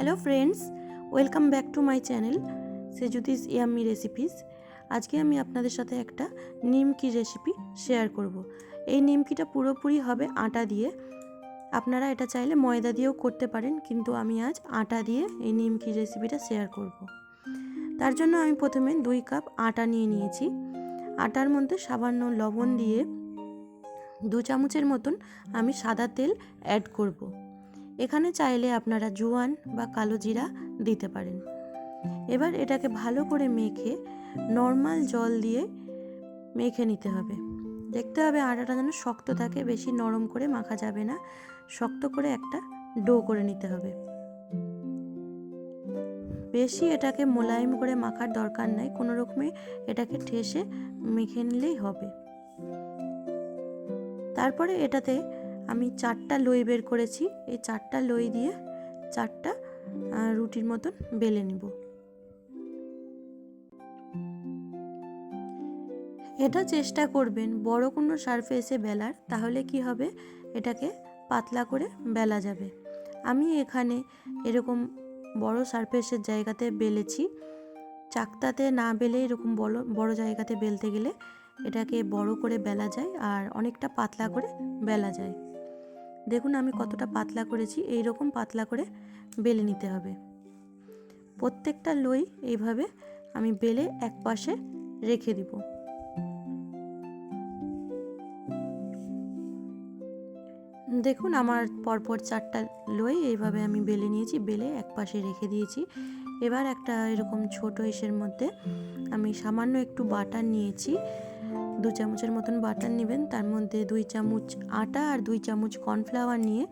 Hello friends welcome back to my channel সেজুদিস yummy recipes আজকে আমি আপনাদের সাথে একটা নিমকি রেসিপি শেয়ার করব। এই নিমকিটা পুরোপুরি হবে আটা দিয়ে আপনারা এটা চাইলে ময়দা দিয়েও করতে পারেন, কিন্তু আমি আজ আটা দিয়ে এই নিমকি রেসিপিটা শেয়ার করব। তার জন্য আমি প্রথমে দুই কাপ আটা নিয়ে নিয়েছি আটার মধ্যে সামান্য লবণ দিয়ে দু চামচের মতন আমি সাদা তেল অ্যাড করব। এখানে চাইলে আপনারা জোয়ান বা কালো জিরা দিতে পারেন। এবার এটাকে ভালো করে মেখে নর্মাল জল দিয়ে মেখে নিতে হবে। দেখতে হবে আটাটা যেন শক্ত থাকে, বেশি নরম করে মাখা যাবে না। শক্ত করে একটা ডো করে নিতে হবে। বেশি এটাকে মোলায়েম করে মাখার দরকার নাই, কোনো রকমে এটাকে ঠেসে মেখে নিলেই হবে। তারপরে এটাতে আমি চারটা লই বের করেছি। এই চারটা লই দিয়ে চারটা রুটির মতন বেলে নিব। এটা চেষ্টা করবেন বড় কোনো সারফেসে বেলার, তাহলে কি হবে? এটাকে পাতলা করে বেলা যাবে। আমি এখানে এরকম বড় সারফেসের জায়গাতে বেলেছি। চাকতাতে না বেলে এরকম বড় বড় জায়গাতে বেলতে গেলে এটাকে বড় করে বেলা যায় আর অনেকটা পাতলা করে বেলা যায়। দেখুন আমি কতটা পাতলা করেছি এই রকম পাতলা করে বেলে নিতে হবে। প্রত্যেকটা লই এইভাবে আমি বেলে এক পাশে রেখে দিব। দেখুন আমার পরপর চারটা লই এইভাবে আমি বেলে নিয়েছি, বেলে এক পাশে রেখে দিয়েছি। এবার একটা এরকম ছোট ইসের মধ্যে আমি সামান্য একটু বাটার নিয়েছি। দু চামচের মতন বাটার নেবেন। তার মধ্যে দুই চামচ আটা আর দুই চামচ কর্নফ্লাওয়ার নিয়ে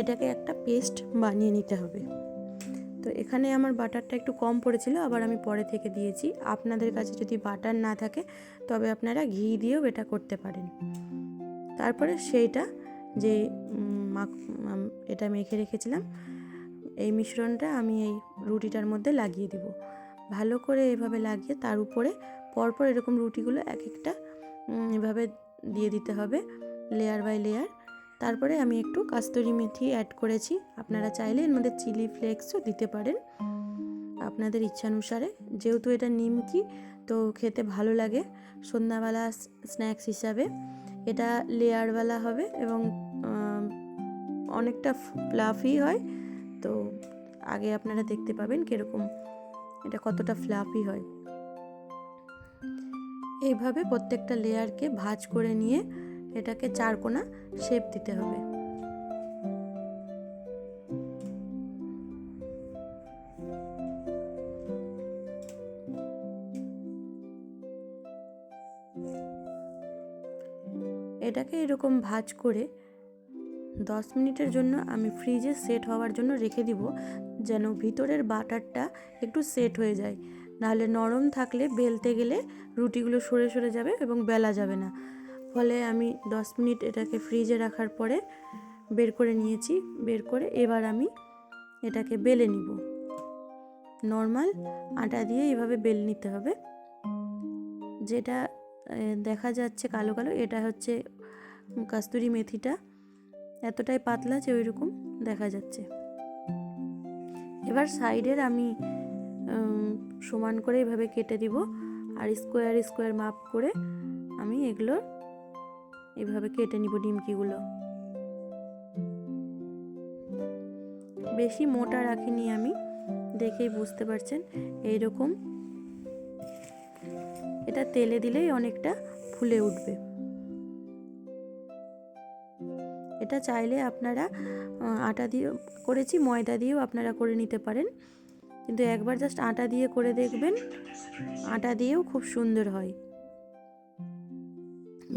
এটাকে একটা পেস্ট বানিয়ে নিতে হবে। তো এখানে আমার বাটারটা একটু কম পড়েছিল, আবার আমি পরে থেকে দিয়েছি। আপনাদের কাছে যদি বাটার না থাকে, তবে আপনারা ঘি দিয়েও এটা করতে পারেন। তারপরে সেইটা যে এটা মেখে রেখেছিলাম, এই মিশ্রণটা আমি এই রুটিটার মধ্যে লাগিয়ে দিব। ভালো করে এভাবে লাগিয়ে তার উপরে পরপর এরকম রুটিগুলো এক একটা এভাবে দিয়ে দিতে হবে লেয়ার বাই লেয়ার তারপরে আমি একটু কাস্তুরি মেথি অ্যাড করেছি। আপনারা চাইলে এর মধ্যে চিলি ফ্লেক্সও দিতে পারেন। আপনাদের ইচ্ছানুসারে। যেহেতু এটা নিমকি, তো খেতে ভালো লাগে সন্ধ্যাবেলা স্ন্যাক্স হিসাবে। এটা লেয়ারওয়ালা হবে এবং অনেকটা ফ্লাফি হয়। তো আগে আপনারা দেখতে পাবেন কীরকম, এটা কতটা ফ্লাফি হয়। এইভাবে প্রত্যেকটা লেয়ারকে ভাজ করে নিয়ে এটাকে চারকোনা শেপ দিতে হবে। এটাকে এরকম ভাজ করে দশ মিনিটের জন্য আমি ফ্রিজে সেট হওয়ার জন্য রেখে দিব যেন ভিতরের বাটারটা একটু সেট হয়ে যায়। নাহলে নরম থাকলে বেলতে গেলে রুটিগুলো সরে সরে যাবে এবং বেলা যাবে না। ফলে আমি দশ মিনিট এটাকে ফ্রিজে রাখার পরে বের করে নিয়েছি। বের করে এবার আমি এটাকে বেলে নিব। নর্মাল আটা দিয়ে এভাবে বেল নিতে হবে। যেটা দেখা যাচ্ছে কালো কালো, এটা হচ্ছে কাস্তুরি মেথিটা। এতটাই পাতলা যে ওই রকম দেখা যাচ্ছে। এবার সাইডের আমি সমান করে এভাবে কেটে দিব আর স্কোয়ার স্কোয়ার মাপ করে আমি এগুলো এভাবে কেটে নিব ডিমকিগুলো। বেশি মোটা রাখিনি আমি, দেখেই বুঝতে পারছেন এইরকম। এটা তেলে দিলেই অনেকটা ফুলে উঠবে। এটা চাইলে আপনারা আটা দিয়ে করেছি, ময়দা দিয়েও আপনারা করে নিতে পারেন। কিন্তু একবার জাস্ট আটা দিয়ে করে দেখবেন, আটা দিয়েও খুব সুন্দর হয়।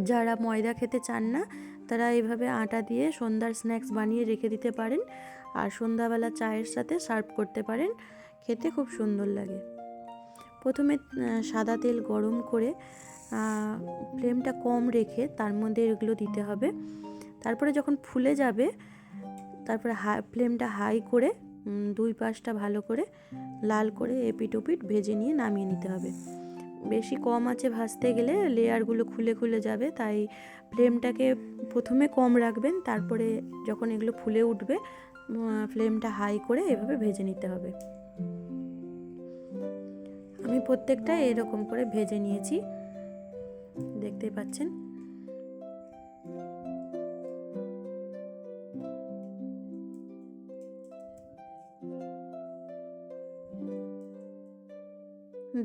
যারা ময়দা খেতে চান না, তারা এইভাবে আটা দিয়ে সন্ধ্যার স্ন্যাক্স বানিয়ে রেখে দিতে পারেন আর সন্ধ্যাবেলা চায়ের সাথে সার্ভ করতে পারেন, খেতে খুব সুন্দর লাগে। প্রথমে সাদা তেল গরম করে ফ্লেমটা কম রেখে তার মধ্যে এগুলো দিতে হবে। তারপরে যখন ফুলে যাবে, তারপরে হাই ফ্লেমটা হাই করে দুই পাশটা ভালো করে লাল করে এপিট ওপিট ভেজে নিয়ে নামিয়ে নিতে হবে। বেশি কম আছে ভাজতে গেলে লেয়ারগুলো খুলে খুলে যাবে, তাই ফ্লেমটাকে প্রথমে কম রাখবেন, তারপরে যখন এগুলো ফুলে উঠবে ফ্লেমটা হাই করে এভাবে ভেজে নিতে হবে। আমি প্রত্যেকটা এরকম করে ভেজে নিয়েছি দেখতেই পাচ্ছেন?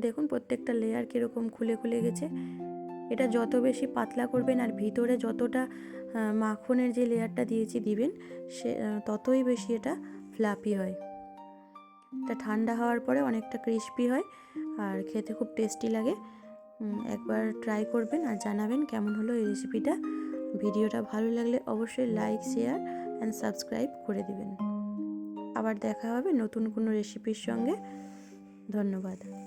দেখুন প্রত্যেকটা লেয়ার কীরকম খুলে খুলে গেছে। এটা যত বেশি পাতলা করবেন আর ভিতরে যতটা মাখনের যে লেয়ারটা দিয়েছি দিবেন, সে ততই বেশি এটা ফ্লাপি হয়। এটা ঠান্ডা হওয়ার পরে অনেকটা ক্রিস্পি হয় আর খেতে খুব টেস্টি লাগে। একবার ট্রাই করবেন আর জানাবেন কেমন হলো এই রেসিপিটা ভিডিওটা ভালো লাগলে অবশ্যই লাইক শেয়ার অ্যান্ড সাবস্ক্রাইব করে দিবেন। আবার দেখা হবে নতুন কোনো রেসিপির সঙ্গে। ধন্যবাদ।